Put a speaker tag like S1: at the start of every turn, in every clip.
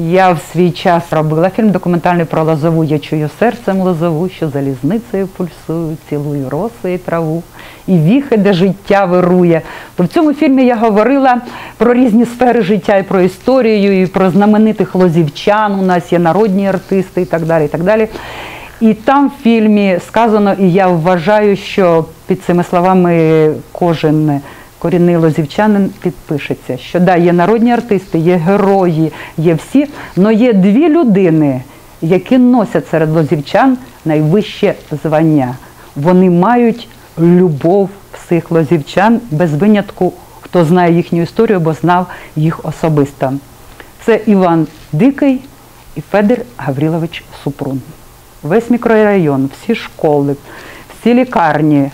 S1: Я в свій час робила фільм документальний про лозову. Я чую серцем лозову, що залізницею пульсую, цілую роси і траву, і віхи, де життя вирує. То в цьому фільмі я говорила про різні сфери життя, і про історію, і про знаменитих лозівчан. У нас є народні артисти і так далі. І так далі. І там в фільмі сказано, і я вважаю, що під цими словами кожен корінний лозівчанин підпишеться, що да, є народні артисти, є герої, є всі, але є дві людини, які носять серед лозівчан найвище звання. Вони мають любов всіх лозівчан без винятку, хто знає їхню історію, або знав їх особисто. Це Іван Дикий і Федір Гаврилович Супрун. Весь мікрорайон, всі школи, всі лікарні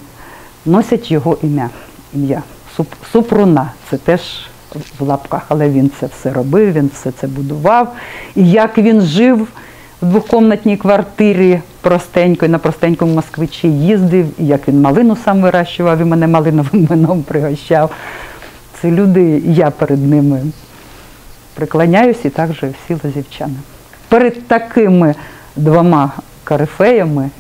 S1: носять його ім'я. ім'я. Суп- Супруна. Це теж в лапках, але він це все робив, він все це будував. І як він жив в двокомнатній квартирі простенької, на простенькому москвичі їздив, і як він малину сам вирощував і мене малиновим вином пригощав. Це люди, я перед ними приклоняюсь і також всі лозівчани. Перед такими двома карифеями,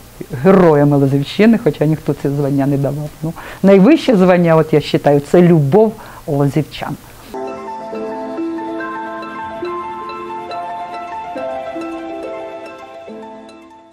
S1: героями Лозівщини, хоча ніхто це звання не давав. Ну, найвище звання, от я вважаю, це любов лозівчан.